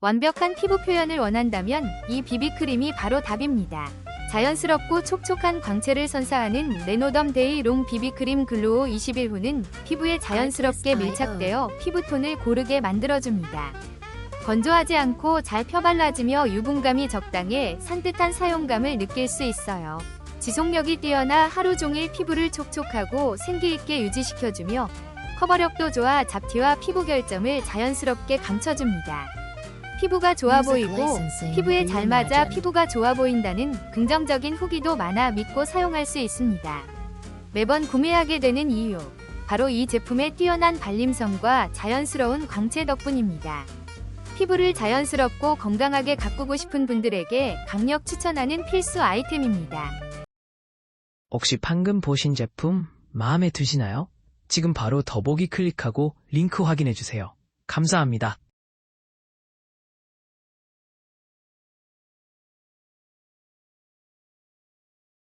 완벽한 피부 표현을 원한다면 이 비비크림이 바로 답입니다. 자연스럽고 촉촉한 광채를 선사하는 레노덤 데이 롱 비비크림 글로우 20일 후는 피부에 자연스럽게 밀착되어 피부톤을 고르게 만들어줍니다. 건조하지 않고 잘 펴발라지며 유분감이 적당해 산뜻한 사용감을 느낄 수 있어요. 지속력이 뛰어나 하루 종일 피부를 촉촉하고 생기있게 유지시켜주며 커버력도 좋아 잡티와 피부 결점을 자연스럽게 감춰줍니다. 피부가 좋아 보이고 피부에 잘 맞아 피부가 좋아 보인다는 긍정적인 후기도 많아 믿고 사용할 수 있습니다. 매번 구매하게 되는 이유. 바로 이 제품의 뛰어난 발림성과 자연스러운 광채 덕분입니다. 피부를 자연스럽고 건강하게 가꾸고 싶은 분들에게 강력 추천하는 필수 아이템입니다. 혹시 방금 보신 제품 마음에 드시나요? 지금 바로 더보기 클릭하고 링크 확인해주세요. 감사합니다.